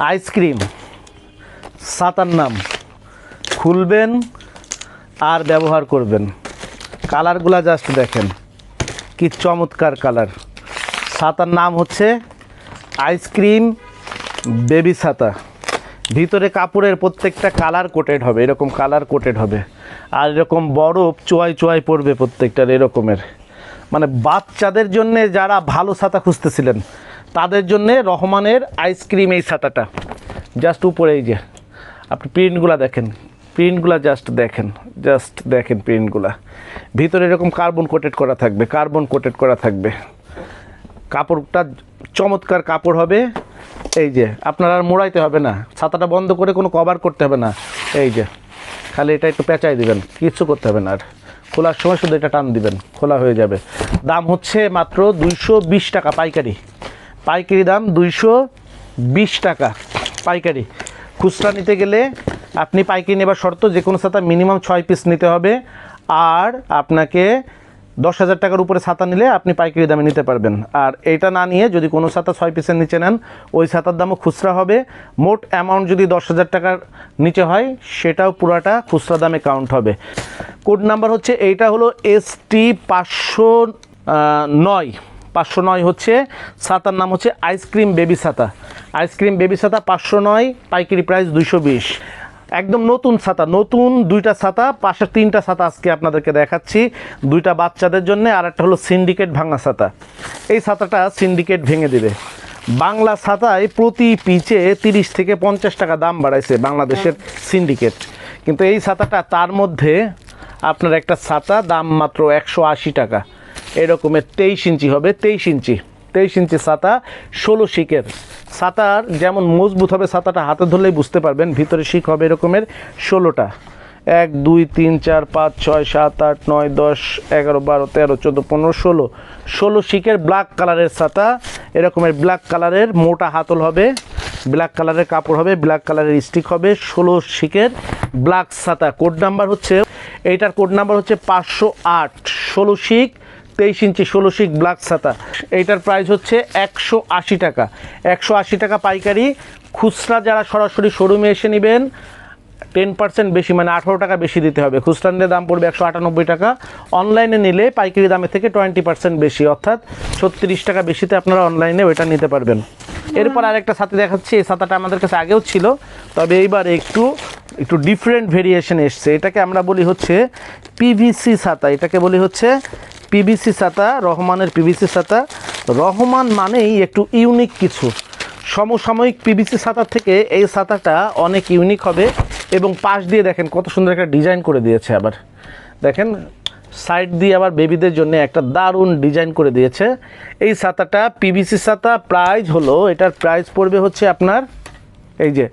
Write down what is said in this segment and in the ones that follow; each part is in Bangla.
আইসক্রিম, সাতার নাম। খুলবেন আর ব্যবহার করবেন। কালারগুলা জাস্ট দেখেন। কি চমৎকার কালার। ছাতার নাম হচ্ছে আইসক্রিম বেবি ছাতা ভিতরে কাপড়ের প্রত্যেকটা কালার কোটেড হবে, এরকম কালার কোটেড হবে। আর এরকম বরফ চোয়াই চোয়াই পড়বে প্রত্যেকটার এরকমের। মানে বাচ্চাদের জন্যে যারা ভালো ছাতা খুঁজতেছিলেন তাদের জন্যে রহমানের আইসক্রিম এই ছাতাটা। জাস্ট উপরে এই যে। আপনি প্রিন্টগুলো দেখেন। প্রিন্টগুলো জাস্ট দেখেন। জাস্ট দেখেন প্রিন্টগুলা ভিতরে এরকম কার্বন কোটেড করা থাকবে কার্বন কোটেড করা থাকবে। কাপড়টা চমৎকার কাপড় হবে। এই যে, আপনার আর মোড়াইতে হবে না। ছাতাটা বন্ধ করে কোনো কভার করতে হবে না। এই যে, খালি এটা একটু পেঁচাই দিবেন। কিচ্ছু করতে হবে না আর। খোলার সময় শুধু এটা টান দিবেন। খোলা হয়ে যাবে। দাম হচ্ছে মাত্র দুইশো বিশ টাকা পাইকারি। পাইকারি দাম দুইশো বিশ টাকা, পাইকারি। খুচরা নিতে গেলে আপনি পাইকারি নেবার শর্ত যে কোনো ছাতা মিনিমাম ছয় পিস নিতে হবে, আর আপনাকে দশ হাজার টাকার উপরে ছাতা নিলে আপনি পাইকারি দামে নিতে পারবেন। আর এইটা না নিয়ে যদি কোনো ছাতা ছয় পিসের নিচে নেন, ওই ছাতার দামও খুচরা হবে। মোট অ্যামাউন্ট যদি দশ হাজার টাকার নিচে হয়, সেটাও পুরাটা খুচরা দামে কাউন্ট হবে। কোড নাম্বার হচ্ছে এইটা হলো এস টি পাঁচশো নয়। পাঁচশো নয় হচ্ছে ছাতার নাম হচ্ছে আইসক্রিম বেবি ছাতা। আইসক্রিম বেবি ছাতা পাঁচশো নয়, পাইকারি প্রাইস দুইশো বিশ। একদম নতুন ছাতা, নতুন দুইটা ছাতা, পাশে তিনটা ছাতা আজকে আপনাদেরকে দেখাচ্ছি। দুইটা বাচ্চাদের জন্য আর একটা হলো সিন্ডিকেট ভাঙা ছাতা। এই ছাতাটা সিন্ডিকেট ভেঙে দেবে। বাংলা ছাতায় প্রতি পিচে তিরিশ থেকে পঞ্চাশ টাকা দাম বাড়াইছে বাংলাদেশের সিন্ডিকেট। কিন্তু এই ছাতাটা তার মধ্যে আপনার একটা ছাতা, দাম মাত্র একশো আশি টাকা। এরকমের তেইশ ইঞ্চি হবে, তেইশ ইঞ্চি তেইশ ইঞ্চি ছাতা, ষোলো শিকের ছাতার যেমন মজবুত হবে, ছাতাটা হাতে ধরলেই বুঝতে পারবেন, ভিতরে শিক হবে এরকমের ষোলোটা। এক, দুই, তিন, চার, পাঁচ, ছয়, সাত, আট, নয়, দশ, এগারো, বারো, তেরো, চোদ্দ, পনেরো, ষোলো। ষোলো শিকের ব্ল্যাক কালারের ছাতা, এরকমের ব্ল্যাক কালারের মোটা হাতল হবে ব্ল্যাক কালারের কাপড় হবে ব্ল্যাক কালারের স্টিক হবে, ষোলো শিকের ব্ল্যাক ছাতা। কোড নাম্বার হচ্ছে, এইটার কোড নাম্বার হচ্ছে পাঁচশো আট। ষোলো শিক তেইশ ইঞ্চি ষোলো শিক ব্ল্যাক ছাতা। এইটার প্রাইস হচ্ছে একশো আশি টাকা। একশো আশি টাকা পাইকারি। খুচরা যারা সরাসরি শোরুমে এসে নেবেন টেন পার্সেন্ট বেশি মানে আঠারো টাকা বেশি দিতে হবে। খুচরা নিলে দাম পড়বে একশো আটানব্বই টাকা। অনলাইনে নিলে পাইকারি দামের থেকে টোয়েন্টি পার্সেন্ট বেশি। অর্থাৎ ছত্রিশ টাকা বেশিতে আপনারা অনলাইনে ওইটা নিতে পারবেন। এরপর আরেকটা ছাতি দেখাচ্ছি। এই ছাতাটা আমাদের কাছে আগেও ছিল, তবে এইবার একটু একটু ডিফারেন্ট ভেরিয়েশন এসছে। এটাকে আমরা বলি হচ্ছে পিভিসি ছাতা। এটাকে বলি হচ্ছে পিভিসি ছাতা, রহমানের পিভিসি ছাতা। রহমান মানেই একটু ইউনিক কিছু। সমসাময়িক পিভিসি ছাতার থেকে এই ছাতাটা অনেক ইউনিক হবে এবং পাশ দিয়ে দেখেন কত সুন্দর একটা ডিজাইন করে দিয়েছে আবার। দেখেন সাইড দিয়ে আবার বেবিদের জন্য একটা দারুণ ডিজাইন করে দিয়েছে। এই ছাতাটা পিভিসি ছাতা প্রাইস হলো, এটার প্রাইস পড়বে হচ্ছে আপনার, এই যে,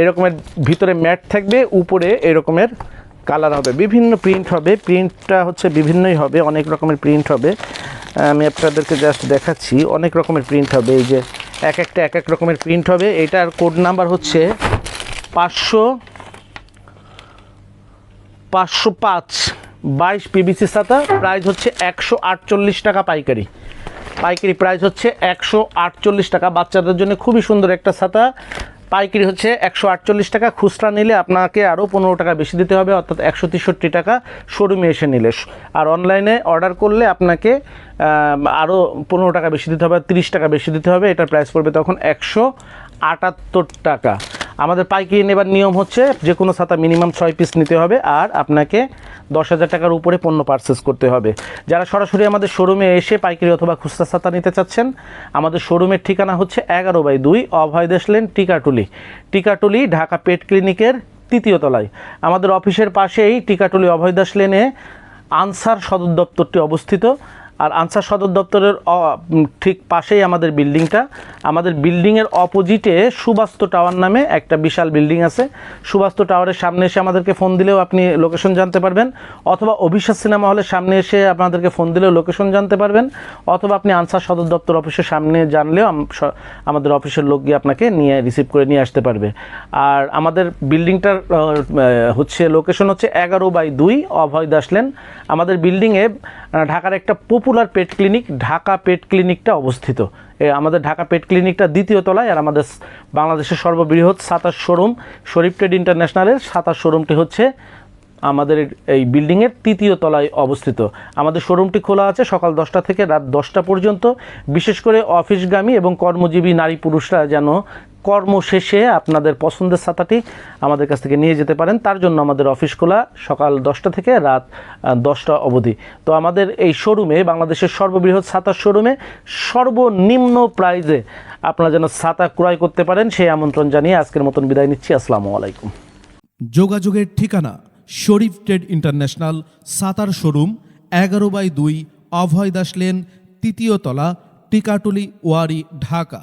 এরকমের ভিতরে ম্যাট থাকবে, উপরে এরকমের কালার হবে, বিভিন্ন প্রিন্ট হবে প্রিন্টটা হচ্ছে বিভিন্নই হবে, অনেক রকমের প্রিন্ট হবে। আমি আপনাদেরকে জাস্ট দেখাচ্ছি, অনেক রকমের প্রিন্ট হবে, এই যে এক একটা এক এক রকমের প্রিন্ট হবে। এটার কোড নাম্বার হচ্ছে পাঁচশো পাঁচশো পাঁচ, বাইশ পিবিসি সাতা প্রাইস হচ্ছে একশো আটচল্লিশ টাকা পাইকারি। পাইকারি প্রাইস হচ্ছে একশো আটচল্লিশ টাকা, বাচ্চাদের জন্য খুবই সুন্দর একটা ছাতা। পাইকারি হচ্ছে একশো আটচল্লিশ টাকা, খুচরা নিলে আপনাকে আরও পনেরো টাকা বেশি দিতে হবে, অর্থাৎ একশো তেষট্টি টাকা শোরুমে এসে নিলে। আর অনলাইনে অর্ডার করলে আপনাকে আরও পনেরো টাকা বেশি দিতে হবে, তিরিশ টাকা বেশি দিতে হবে এটার প্রাইস পড়বে তখন একশো আটাত্তর টাকা। আমাদের পাইকারি নেবার নিয়ম হচ্ছে যে কোনো ছাতা মিনিমাম ছয় পিস নিতে হবে আর আপনাকে দশ হাজার টাকার উপরে পণ্য পারচেস করতে হবে। যারা সরাসরি আমাদের শোরুমে এসে পাইকারি অথবা খুচরা ছাতা নিতে চাচ্ছেন, আমাদের শোরুমের ঠিকানা হচ্ছে এগারো বাই দুই অভয় দেশ লেন, টিকাটুলি। টিকাটুলি, ঢাকা পেট ক্লিনিকের তৃতীয় তলায়। আমাদের অফিসের পাশেই টিকাটুলি অভয় দাস লেনে আনসার সদর দপ্তরটি অবস্থিত। আর আনসার সদর দপ্তরের ঠিক পাশেই আমাদের বিল্ডিংটা। আমাদের বিল্ডিংয়ের অপোজিটে সুবাস্তু টাওয়ার নামে একটা বিশাল বিল্ডিং আছে। সুবাস্তু টাওয়ারের সামনে এসে আমাদেরকে ফোন দিলেও আপনি লোকেশন জানতে পারবেন, অথবা অভিশ্বাস সিনেমা হলের সামনে এসে আপনাদেরকে ফোন দিলেও লোকেশন জানতে পারবেন, অথবা আপনি আনসার সদর দপ্তর অফিসের সামনে জানলেও আমাদের অফিসের লোক গিয়ে আপনাকে নিয়ে রিসিভ করে নিয়ে আসতে পারবে। আর আমাদের বিল্ডিংটার হচ্ছে লোকেশন হচ্ছে এগারো বাই দুই, অভয় দাসলেন আমাদের বিল্ডিংয়ে ঢাকার একটা popular popular pet clinic Dhaka pet ক্লিনিকটা অবস্থিত। আমাদের ঢাকা পেট ক্লিনিকটা দ্বিতীয় তলায় আর আমাদের বাংলাদেশের সর্ববৃহৎ সাতাশ শোরুম শরীফ ট্রেড ইন্টারন্যাশনালের সাতাশ শোরুমটি হচ্ছে আমাদের এই বিল্ডিংয়ের তৃতীয় তলায় অবস্থিত। আমাদের শোরুমটি খোলা আছে সকাল দশটা থেকে রাত দশটা পর্যন্ত। বিশেষ করে অফিসগামী এবং কর্মজীবী নারী পুরুষরা যেন কর্ম শেষে আপনাদের পছন্দের ছাতাটি আমাদের কাছ থেকে নিয়ে যেতে পারেন। তার জন্য আমাদের অফিস খোলা সকাল দশটা থেকে রাত দশটা অবধি। তো আমাদের এই শোরুমে, বাংলাদেশের সর্ববৃহৎ ছাতার শোরুমে সর্বনিম্ন প্রাইজে আপনারা যেন ছাতা ক্রয় করতে পারেন, সেই আমন্ত্রণ জানিয়ে আজকের মতন বিদায় নিচ্ছি। আসসালামু আলাইকুম। যোগাযোগের ঠিকানা Sharif trade international Sattar showroom, এগারো বাই দুই অভয় দাস লেন, তৃতীয় তলা, টিকাটুলি ওয়ারি, ঢাকা।